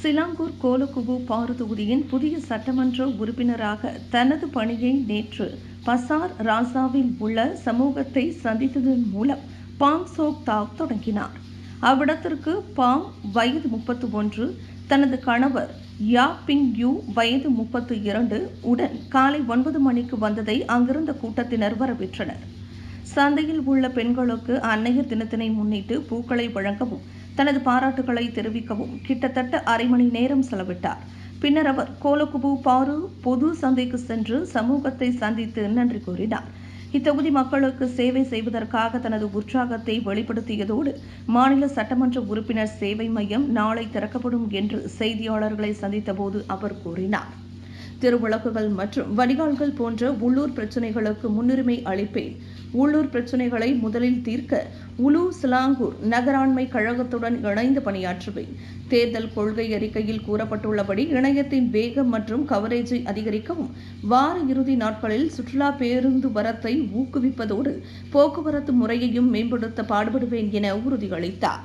Selangor கோலகுபு பாரு தொகுதியின் புதிய சட்டமன்ற உறுப்பினராக தனது பணியை நேற்று பசார் ராசாவில் உள்ள சமூகத்தை சந்தித்ததன் மூலம் பாங் சோக் தாவ் தொடங்கினார். அவ்விடத்திற்கு பாங் வயது முப்பத்து ஒன்று தனது கணவர் யா பிங் யூ வயது முப்பத்து இரண்டு உடன் காலை ஒன்பது மணிக்கு வந்ததை அங்கிருந்த கூட்டத்தினர் வரவேற்றனர். சந்தையில் உள்ள பெண்களுக்கு அன்னையர் தினத்தினை முன்னிட்டு பூக்களை வழங்கவும் தனது பாராட்டுகளை தெரிவிக்கவும் கிட்டத்தட்ட அரை மணி நேரம் செலவிட்டார். பின்னர் அவர் கோலகுபு பாரு பொது சந்தைக்கு சென்று சமூகத்தை சந்தித்து நன்றி கூறினார். இத்தொகுதி மக்களுக்கு சேவை செய்வதற்காக தனது உற்சாகத்தை வெளிப்படுத்தியதோடு மாநில சட்டமன்ற உறுப்பினர் சேவை மையம் நாளை திறக்கப்படும் என்று செய்தியாளர்களை சந்தித்தபோது அவர் கூறினார். திருவிளக்குகள் மற்றும் வடிகால்கள் போன்ற உள்ளூர் பிரச்சினைகளுக்கு முன்னுரிமை அளிப்பேன். உள்ளூர் பிரச்சினைகளை முதலில் தீர்க்க உலு சிலாங்கூர் நகராண்மை கழகத்துடன் இணைந்து பணியாற்றுவேன். தேர்தல் கொள்கை அறிக்கையில் கூறப்பட்டுள்ளபடி இணையத்தின் வேகம் மற்றும் கவரேஜை அதிகரிக்கவும் வார இறுதி நாட்களில் சுற்றுலா பேருந்து வரத்தை ஊக்குவிப்பதோடு போக்குவரத்து முறையையும் மேம்படுத்த பாடுபடுவேன் என உறுதியளித்தார்.